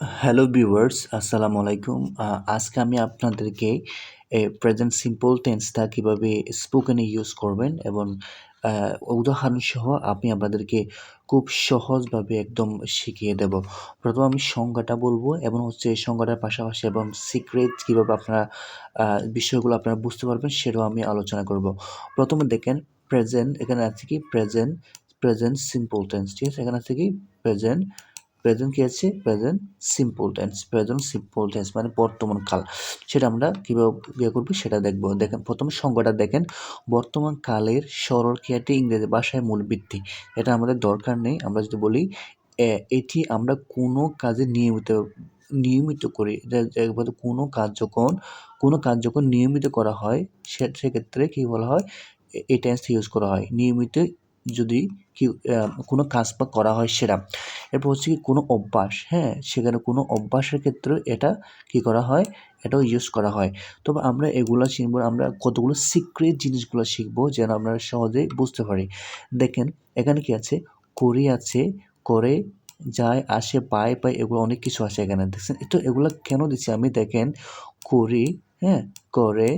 Hello viewers আসসালামু আলাইকুম আজকে আমি আপনাদেরকে প্রেজেন্ট সিম্পল টেন্সটা কীভাবে স্পোকেনে ইউজ করবেন এবং আহ, উদাহরণ সহ আমি আপনাদেরকে খুব সহজভাবে একদম শিখিয়ে দেব। প্রথমে আমি সংজ্ঞাটা বলব এবং হচ্ছে এই সংজ্ঞাটার পাশাপাশি এবং সিক্রেট কীভাবে আপনারা বিষয়গুলো আপনারা বুঝতে পারবেন সেটাও আমি আলোচনা করব। প্রথমে দেখেন প্রেজেন্ট এখানে আছে কি? প্রেজেন্ট প্রেজেন্ট সিম্পল টেন্স ঠিক আছে? এখানে আছে কি? প্রেজেন্ট প্রেজেন্ট কী আছে? Present simple tense present simple tense মানে বর্তমান কাল। সেটা আমরা কীভাবে ইয়ে করব সেটা দেখব। দেখেন, প্রথমে সংজ্ঞাটা দেখেন। বর্তমান কালের সরল ক্রিয়াটি ইংরেজি ভাষায় মূল ভিত্তি। এটা আমাদের দরকার নেই। আমরা যদি বলি এটি আমরা কোনো কাজে নিয়মিত নিয়মিত করি। কোনো কাজ যখন কোনো কাজ যখন নিয়মিত করা হয়, সে, সেক্ষেত্রে কী বলা হয়? এই টেন্সটা ইউজ করা হয়। নিয়মিত যদি কি কোনো কাজ বা করা হয় সেটা এরপর হচ্ছে কি কোনো অভ্যাস হ্যাঁ? সেখানে কোনো অভ্যাসের ক্ষেত্রে এটা কি করা হয়? এটাও ইউজ করা হয়। তবে আমরা এগুলো শিখব আমরা কতগুলো সিক্রেট জিনিসগুলো শিখব যেন আমরা সহজেই বুঝতে পারি। দেখেন, এখানে কি আছে? করি আছে, করে যায়, আসে, পায় পায়, এগুলো অনেক কিছু আছে এখানে। দেখছেন? তো এগুলো কেন দিচ্ছি? আমি দেখেন, করি হ্যাঁ? করে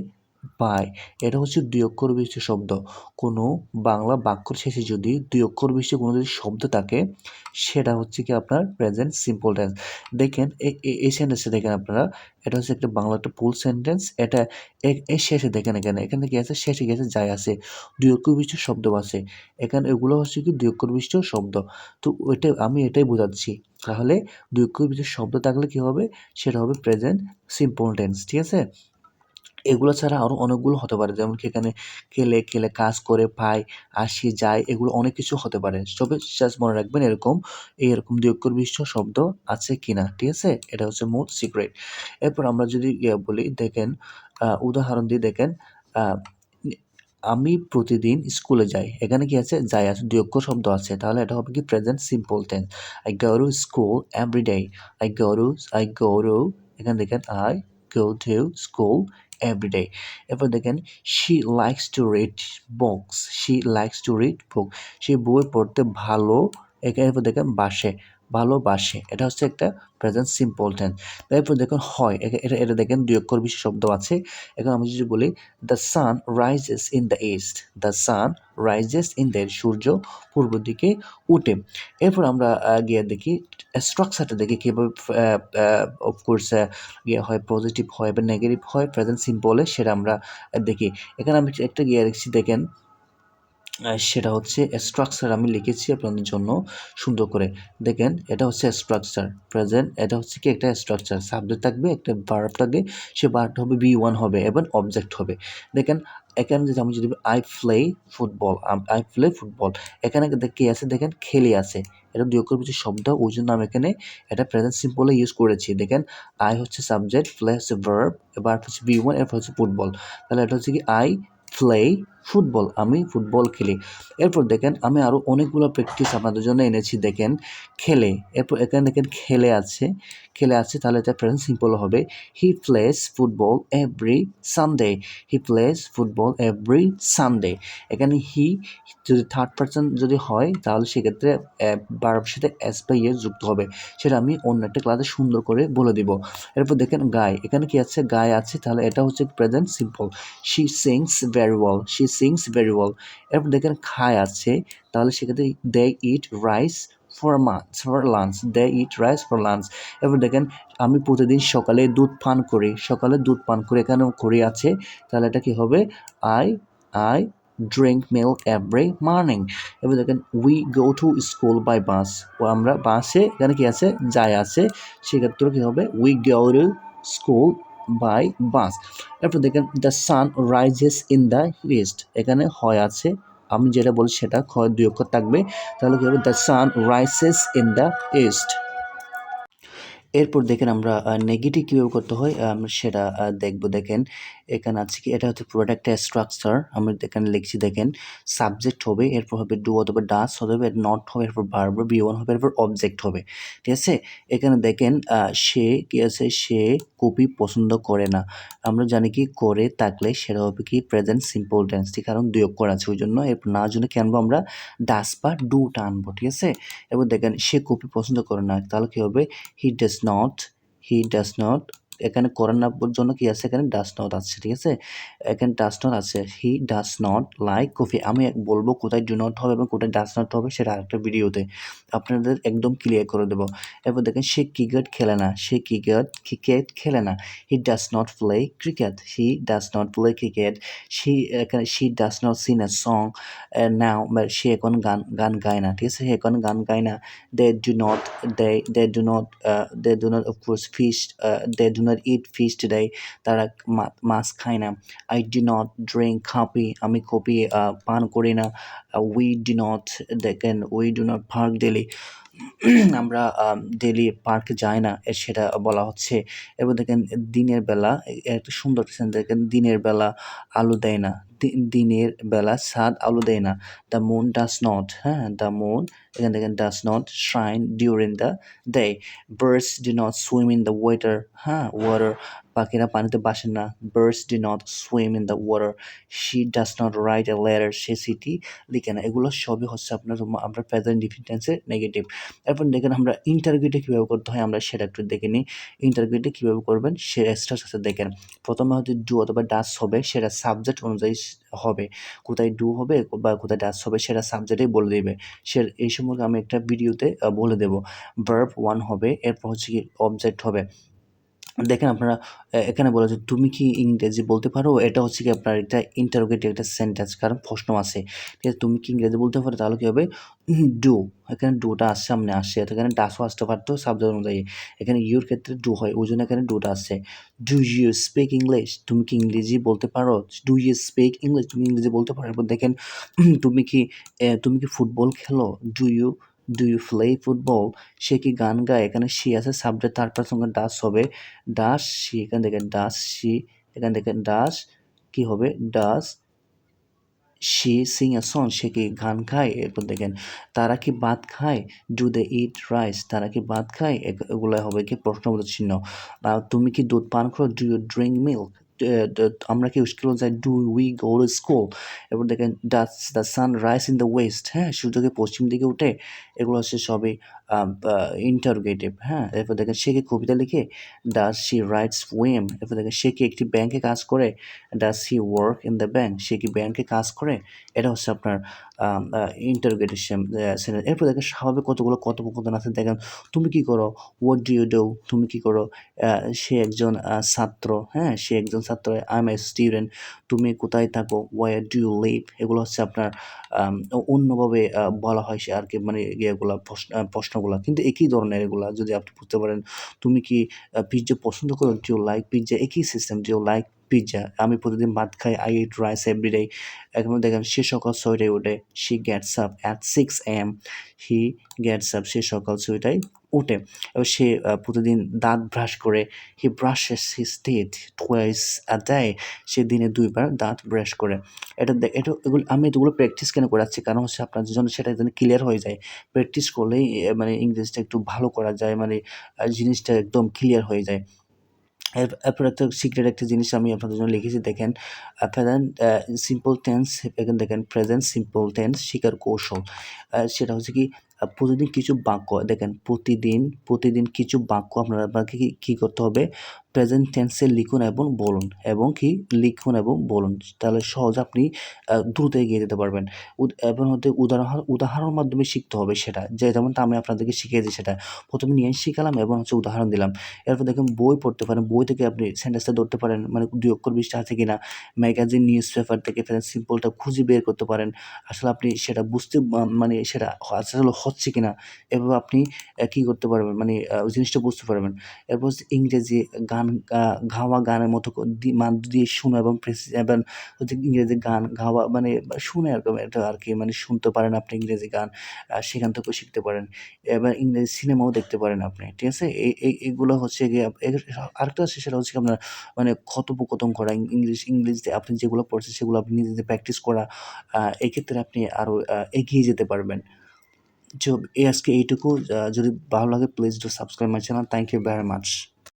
পায়। এটা হচ্ছে দুই অক্ষর বিশিষ্ট শব্দ। কোনো বাংলা বাক্যর শেষে যদি দুই অক্ষর বিশিষ্ট কোনো যদি শব্দ থাকে, সেটা হচ্ছে কি আপনার প্রেজেন্ট সিম্পল টেন্স দেখেন এই সেন্টেন্সে দেখেন আপনারা, এটা হচ্ছে একটা বাংলা একটা ফুল সেন্টেন্স এটা এ- শেষে দেখেন এখানে। এখানে কি আছে? শেষে গেছে যাই আছে। দুই অক্ষর বিশিষ্ট শব্দ আছে। এখানে এগুলো হচ্ছে কি দুই অক্ষর বিশিষ্ট শব্দ। তো ওইটা, আমি এটাই বোঝাচ্ছি। তাহলে দুই অক্ষর বিশিষ্ট শব্দ থাকলে কি হবে? সেটা হবে প্রেজেন্ট সিম্পল টেন্স ঠিক আছে? এগুলো ছাড়া আরও অনেকগুলো হতে পারে। যেমন কি এখানে খেলে খেলে কাজ করে, পায়, আসি, যায়, এগুলো অনেক কিছু হতে পারে। তবে জাস্ট মনে রাখবেন এরকম এরকম দুই অক্ষর বিশিষ্ট শব্দ আছে কিনা, ঠিক আছে? এটা হচ্ছে মোট সিক্রেট এরপর আমরা যদি বলি, দেখেন উদাহরণ দিয়ে দেখেন আমি প্রতিদিন স্কুলে যাই। এখানে কি আছে? যাই আছে। দুই অক্ষর শব্দ আছে। তাহলে এটা হবে কি? Present simple tense I go school every day I go I go এখানে দেখেন I go to school every day এরপর দেখেন she likes to read books she likes to read book সে বই পড়তে ভালো এরপর দেখেন, বাসে। ভালোবাসে। এটা হচ্ছে একটা প্রেজেন্ট সিম্পল টেন্স তারপর দেখুন, হয়। এটা এটা দেখেন দুই অক্ষর বিশেষ শব্দ আছে। এখন আমি যদি বলি the sun rises in the east the sun rises in the সূর্য পূর্ব দিকে উঠে। এরপর আমরা গিয়ে দেখি স্ট্রাকচারটা দেখি কীভাবে অফকোর্স ইয়ে হয় পজিটিভ হয় বা নেগেটিভ হয় প্রেজেন্ট সিম্পলে সেটা আমরা দেখি। এখানে আমি একটা গিয়ে দেখছি দেখেন সেটা হচ্ছে স্ট্রাকচার আমি লিখেছি আপনাদের জন্য সুন্দর করে। দেখেন, এটা হচ্ছে স্ট্রাকচার প্রেজেন্ট এটা হচ্ছে কি একটা স্ট্রাকচার সাবজেক্ট থাকবে, একটা ভার্ব থাকবে, সে ভার্বটা হবে বি ওয়ান হবে এবং অবজেক্ট হবে। দেখেন, এখানে যদি আমি যদি I play football I play football এখানে কি আছে? দেখেন, খেলে আছে। এটা দুই অক্ষর কিছু শব্দ, ওই জন্য আমি এখানে এটা প্রেজেন্ট সিম্পলে ইউজ করেছি। দেখেন আই হচ্ছে সাবজেক্ট প্লে হচ্ছে ভার্ব এবার হচ্ছে বি ওয়ান এরপর হচ্ছে ফুটবল তাহলে এটা হচ্ছে কি আই প্লে ফুটবল, আমি ফুটবল খেলি। এরপর দেখেন, আমি আরও অনেকগুলো প্র্যাকটিস আপনাদের জন্য এনেছি। দেখেন, খেলে। এরপর এখানে দেখেন, খেলে আছে। খেলে আছে, তাহলে এটা প্রেজেন্ট সিম্পল হবে। He plays football every Sunday he plays football every Sunday এখানে হি যদি থার্ড পার্সন যদি হয়, তাহলে সেক্ষেত্রে বারবার সাথে এস বা ইয়ে যুক্ত হবে। সেটা আমি অন্য একটা ক্লাসে সুন্দর করে বলে দিব। এরপর দেখেন গায়ে এখানে কি আছে? গায়ে আছে, তাহলে এটা হচ্ছে present simple she sings very well she sings very well এরপর দেখেন খায় আছে, তাহলে সেক্ষেত্রে they eat rice for much for lunch they eat rice for lunch এরপর দেখেন, আমি প্রতিদিন সকালে দুধ পান করি, সকালে দুধ পান করে এখানে করি আছে, তাহলে এটা কি হবে? I I drink milk every morning এবার দেখেন we go to school by bus ও আমরা বাসে এখানে কি আছে? যাই আছে সেক্ষেত্রে কি হবে? We go to school by bus এরপর দেখেন the sun rises in the east এখানে হয় আছে। আমি যেটা বলছি সেটা ক্ষয় দুই অক্ষর থাকবে। তাহলে কি হবে? The sun rises in the east এরপর দেখেন আমরা নেগেটিভ কীভাবে করতে হয় আমরা সেটা দেখব। দেখেন, এখানে আছে কি, এটা হচ্ছে পুরোটা একটা স্ট্রাকচার আমরা এখানে লিখছি, দেখেন সাবজেক্ট হবে, এরপর হবে ডু অথবা ডাস হবে নট হবে, এরপর ভার্ব বি ওয়ান হবে, এরপর অবজেক্ট হবে। ঠিক আছে? এখানে দেখেন সে কি আছে, সে কপি পছন্দ করে না। আমরা জানি কি, করে থাকলে সেটা হবে কি প্রেজেন্ট সিম্পল টেন্স ঠিক কারণ দুই অক্ষর আছে, ওই জন্য এরপর না জন্য কি আনব আমরা ডাস বা ডুটা আনব। ঠিক আছে? এবার দেখেন, সে কপি পছন্দ করে না, তাহলে কি হবে he does not he does not এখানে করার না জন্য কি আছে? এখানে ডাস নট আছে, ঠিক আছে? এখানে ডাস নট আছে। He does not like coffee আমি বলব কোথায় ডু নট হবে এবং কোথায় ডাস নট হবে সেটা আরেকটা ভিডিওতে। আপনাদের একদম ক্লিয়ার করে দেবো। এরপর দেখেন, সে ক্রিকেট খেলে না। সে ক্রিকেট ক্রিকেট খেলে না। He does not play cricket he does not play cricket she এখানে she does not sing a song now সে এখন গান গান গায় না, ঠিক আছে? সে এখন গান গায় না। They do not they they do not they do not of course fish they do not eat fish today তারা মাছ খায় না। I do not drink coffee আমি কফি পান করি না। উই ডি নট দেখেন we do not park daily আমরা ডেলি পার্কে যাই না সেটা বলা হচ্ছে। এবার দেখেন, দিনের বেলা একটা সুন্দর দেখেন, দিনের বেলা আলো দেয় না। দিনের বেলা সাদ আলো দেয় না। দ্য মুন ডাস নট হ্যাঁ দ্য মুন এখানে দেখেন does not shine during the day birds do not swim in the water হ্যাঁ ওয়াটার পাখিরা পানিতে বাসে না। Birds do not swim in the water she does not write a letter সে সিটি লিখে না। এগুলো সবই হচ্ছে আপনার, আমরা প্রেজেন্ট ডিফিটেন্সের নেগেটিভ এরপর দেখেন আমরা ইন্টারভিউটা কীভাবে করতে হয়, আমরা সেটা একটু দেখে নিই। ইন্টারভিউটা কীভাবে করবেন, সে এক্সট্রা সাথে দেখেন। প্রথমে হয়তো ডু অথবা ডাস হবে, সেটা সাবজেক্ট অনুযায়ী হবে, কোথায় ডু হবে বা কোথায় ডাস হবে সেটা সাবজেক্টেই বলে দেবে। সে এই সম্পর্কে আমি একটা ভিডিওতে বলে দেবো। ভার্ব ওয়ান হবে, এরপর হচ্ছে কি অবজেক্ট হবে। দেখেন আপনারা এখানে বলেছে তুমি কি ইংরেজি বলতে পারো? এটা হচ্ছে কি আপনার একটা ইন্টারোগেটিভ একটা সেন্টেন্স কারণ প্রশ্ন আছে। ঠিক আছে, তুমি কি ইংরেজি বলতে পারো? তাহলে কী হবে? ডু এখানে ডুটা আসছে, সামনে আসছে। এখানে ডাসও আসতে পারতো সাবজেক্ট অনুযায়ী। এখানে ইউর ক্ষেত্রে ডু হয়, ওই জন্য এখানে ডুটা আসছে। ডু ইউ স্পিক ইংলিশ তুমি কি ইংরেজি বলতে পারো? ডু ইউ স্পিক ইংলিশ তুমি ইংরেজি বলতে পারো? এরপর দেখেন তুমি কি তুমি কি ফুটবল খেলো? Do you do you play football সে কি গান গায়? এখানে সি আছে সাবজেক্ট তারপর সঙ্গে ডাস হবে। ডাস সি এখানে দেখেন ডাস সি এখানে দেখেন ডাস কি হবে? Does she sing a song সে কি গান খায়? এরপর দেখেন, তারা কি ভাত খায়? ডু দে ইট রাইস তারা কি ভাত খায়? এগ- এগুলো হবে কি প্রশ্নবোধক চিহ্ন। তুমি কি দুধ পান করো? ডু ইউ ড্রিঙ্ক মিল্ক আমরা কি স্কুলে যাই do we go to school এরপর দেখেন does the sun rise in the west হ্যাঁ সূর্যকে পশ্চিম দিকে উঠে? এগুলো হচ্ছে সবই ইন্টারোগেটিভ হ্যাঁ? এরপর দেখেন, সে কি কবিতা লিখে? ডাস শি রাইটস ওয়েম এরপর দেখেন, সে কি একটি ব্যাংকে কাজ করে? Does he work in the bank সে কি ব্যাংকে কাজ করে? এটা হচ্ছে আপনার ইন্টারোগেটেশন এরপর দেখেন, স্বাভাবিক কতগুলো কথোপকথন আছে। দেখেন, তুমি কি করো? হোয়াট ডু ইউ ডু তুমি কি করো? সে একজন ছাত্র হ্যাঁ? সে একজন ছাত্র আই এম এ স্টুডেন্ট তুমি কোথায় থাকো ওয়াই ডু ইউ লিভ এগুলো হচ্ছে আপনার অন্যভাবে বলা হয় সে আর কি মানে ইয়েগুলা প্রশ্নগুলা। কিন্তু একই ধরনের এগুলা, যদি আপনি বুঝতে পারেন, তুমি কি পিৎজা পছন্দ করো? ডু লাইক পিৎজা একই সিস্টেম ডু লাইক পিৎজা আমি প্রতিদিন ভাত খাই আই ইট রাইস এভরিডে এখন দেখেন, সে সকাল ছয়টায় ওঠে she gets up at six AM he gets up সে সকাল ছয়টায় উঠে। এবার সে প্রতিদিন দাঁত ব্রাশ করে he brushes his teeth twice day সে দিনে দুইবার দাঁত ব্রাশ করে। এটা এটা এগুলো, আমি এগুলো প্র্যাকটিস কেন করাচ্ছি? কারণ হচ্ছে আপনার জন্য সেটা যেন ক্লিয়ার হয়ে যায়। প্র্যাকটিস করলেই মানে ইংরেজিটা একটু ভালো করা যায় মানে জিনিসটা একদম ক্লিয়ার হয়ে যায়। এর- এরপর একটা সিক্রেট একটা জিনিস আমি আপনাদের জন্য লিখেছি, দেখেন প্রেজেন্ট সিম্পল টেন্স এখানে দেখেন প্রেজেন্ট সিম্পল টেন্স শিকার কৌশল। সেটা হচ্ছে কি প্রতিদিন কিছু বাক্য দেখেন প্রতিদিন প্রতিদিন কিছু বাক্য আপনারা আপনাকে কি কী করতে হবে? প্রেজেন্ট টেন্সে লিখুন এবং বলুন, এবং কি? লিখুন এবং বলুন। তাহলে সহজ আপনি দ্রুত এগিয়ে যেতে পারবেন। এবং হতে উদাহরণ, উদাহরণের মাধ্যমে শিখতে হবে সেটা। যে যেমনটা আমি আপনাদেরকে শিখিয়ে দিই সেটা। প্রথমে নিয়ে শিখালাম এবং হচ্ছে উদাহরণ দিলাম। এরপর দেখেন, বই পড়তে পারেন। বই থেকে আপনি সেন্টেন্সটা ধরতে পারেন। মানে দুই অক্ষর বৃষ্টি আছে কিনা? ম্যাগাজিন নিউজ পেপার থেকে সিম্পলটা খুঁজে বের করতে পারেন। আসলে আপনি সেটা বুঝতে মানে সেটা আসলে হচ্ছে কিনা? এভাবে আপনি কী করতে পারবেন? মানে জিনিসটা বুঝতে পারবেন। এরপর ইংরেজি, গান গান গাওয়া গানের মতো দি মান দিয়ে শোনা এবং এবং হচ্ছে ইংরেজি গান গাওয়া মানে শুনে এরকম এটা আর কি মানে শুনতে পারেন আপনি ইংরেজি গান সেখান থেকেও শিখতে পারেন। এবার ইংরেজি সিনেমাও দেখতে পারেন আপনি। ঠিক আছে? এ এ এগুলো হচ্ছে গিয়ে আরেকটা আছে সেটা হচ্ছে আপনার মানে কথোপকথন করা ইংলিশ ইংলিশ আপনি যেগুলো পড়ছেন সেগুলো আপনি নিজে, নিজে প্র্যাকটিস করা। এক্ষেত্রে আপনি আরও এগিয়ে যেতে পারবেন। এই আজকে এইটুকু। যদি ভালো লাগে please do subscribe my channel. Thank you very much.